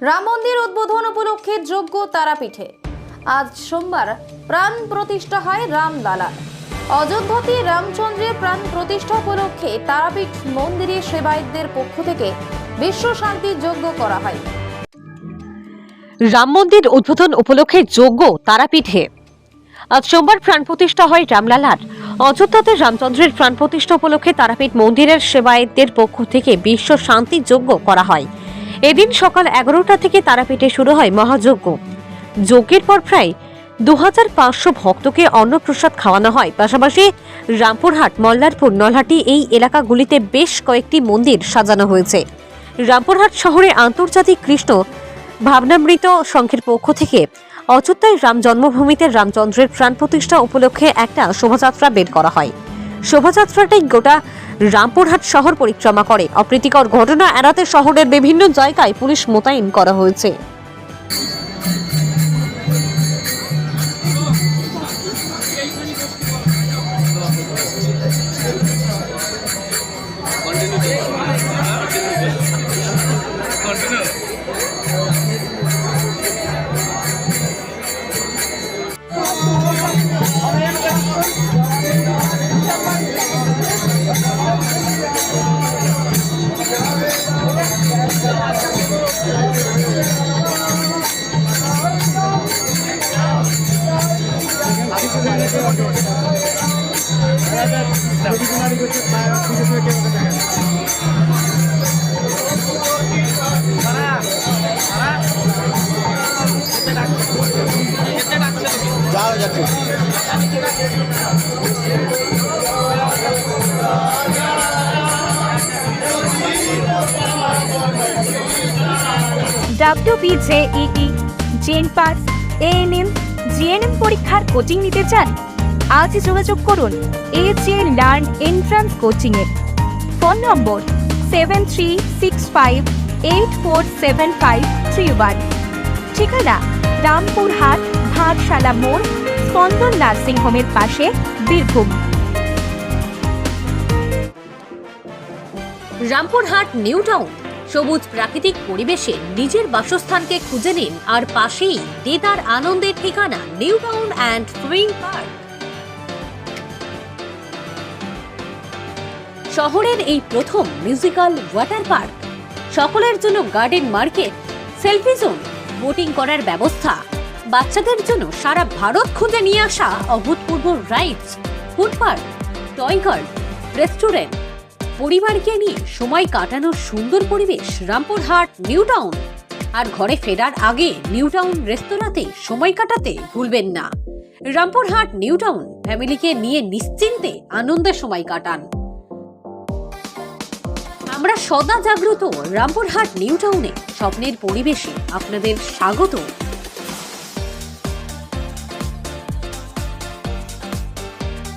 রাম মন্দির উদ্বোধন উপলক্ষে যোগ্য তারাপীঠে। আজ সোমবার প্রাণ প্রতিষ্ঠা হয় রাম রামলালার অযোধ্যাতে রামচন্দ্রের প্রাণ প্রতিষ্ঠা উপলক্ষে তারাপীঠ মন্দিরের সেবায়তদের পক্ষ থেকে বিশ্ব শান্তি যজ্ঞ করা হয়। রাম মন্দির উদ্বোধন উপলক্ষে যোগ্য তারাপীঠে। আজ সোমবার প্রাণ প্রতিষ্ঠা হয় রামলালার অযোধ্যাতে রামচন্দ্রের প্রাণ প্রতিষ্ঠা উপলক্ষে তারাপীঠ মন্দিরের সেবায়তদের পক্ষ থেকে বিশ্ব শান্তি যজ্ঞ করা হয়। এদিন সকাল এগারোটা থেকে তারাপীঠে শুরু হয় মহাযজ্ঞ। যজ্ঞের পর প্রায় দু হাজার পাঁচশো ভক্তকে অন্নপ্রসাদ খাওয়ানো হয়। পাশাপাশি রামপুরহাট, মল্লারপুর, নলহাটি এই এলাকাগুলিতে বেশ কয়েকটি মন্দির সাজানো হয়েছে। রামপুরহাট শহরে আন্তর্জাতিক কৃষ্ণ ভাবনামৃত সংঘের পক্ষ থেকে অযোধ্যায় রাম জন্মভূমিতে রামচন্দ্রের প্রাণ প্রতিষ্ঠা উপলক্ষে একটা শোভাযাত্রা বের করা হয়। শোভাযাত্রাটাই গোটা রামপুরহাট শহর পরিক্রমা করে। অপ্রীতিকর ঘটনা এড়াতে শহরের বিভিন্ন জায়গায় পুলিশ মোতায়েন করা হয়েছে। যাওয়া যাচ্ছে। WBJEE gen pass ANM GNM পরীক্ষার কোচিং নিতে চান? আজই যোগাযোগ করুন এজে লার্ন এন্ট্রান্স কোচিংয়ে phone number seven three six five eight four seven five three one ঠিকানা রামপুরহাট ভাটশালা মোড়, স্পন্দন নার্সিং হোমের পাশে, বীরভূম। Rampurhat new town. সবুজ প্রাকৃতিক পরিবেশে নিজের বাসস্থানকে খুঁজে নিন আর পাশেই দেদার আনন্দের ঠিকানা new town and swing park শহরের এই প্রথম মিউজিক্যাল ওয়াটার পার্ক সকলের জন্য garden market selfie zone boating করার ব্যবস্থা। বাচ্চাদের জন্য সারা ভারত খুঁজে নিয়ে আসা অভূতপূর্ব rides food park toy guard restaurant পরিবারকে নিয়ে সময় কাটানোর সুন্দর পরিবেশ রামপুরহাট নিউ টাউন আর ঘরে ফেরার আগে নিউ টাউন রেস্তোরাঁতে সময় কাটাতে ভুলবেন না। রামপুরহাট নিউ টাউন ফ্যামিলিকে নিয়ে নিশ্চিন্তে আনন্দে সময় কাটান। আমরা সদা জাগ্রত রামপুরহাট নিউ টাউনে স্বপ্নের পরিবেশে আপনাদের স্বাগত।